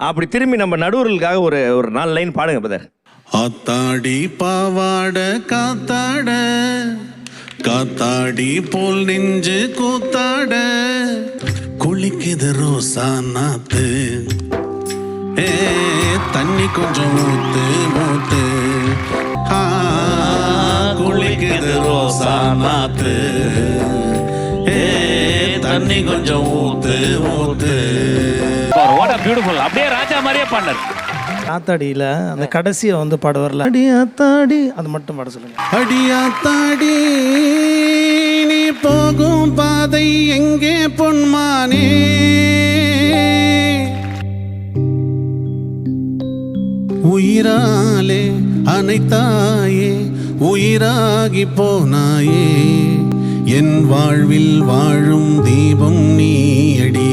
அப்படி திரும்பி நம்ம நடுவர்களுக்காக ஒரு ஒரு நாலு லைன் பாடுங்க பிரதர் ஆத்தாடி பாவாட காத்தாட காத்தாடி போல் நெஞ்சு கூத்தாட குளிக்குது ரோசா நாத்து. ஏ தண்ணி கொஞ்சம் ஊத்து மூத்து. குளிக்குது ரோசா நாத்து. ஏ தண்ணி கொஞ்சம் ஊத்து ஊத்து பியூட்டிஃபுல் அப்படியே ராஜா மாதிரியே பாடினார். காத்தாடியில் அந்த கடைசியை வந்து பாடுவார்ல அடி ஆத்தாடி அது மட்டும் பாட சொல்லுங்க. அடியாத்தாடி நீ போகும் பாதை எங்கே பொன்மானே? உயிராலே அனைத்தாயே உயிராகி போனாயே. என் வாழ்வில் வாழும் தீபம் நீயடி.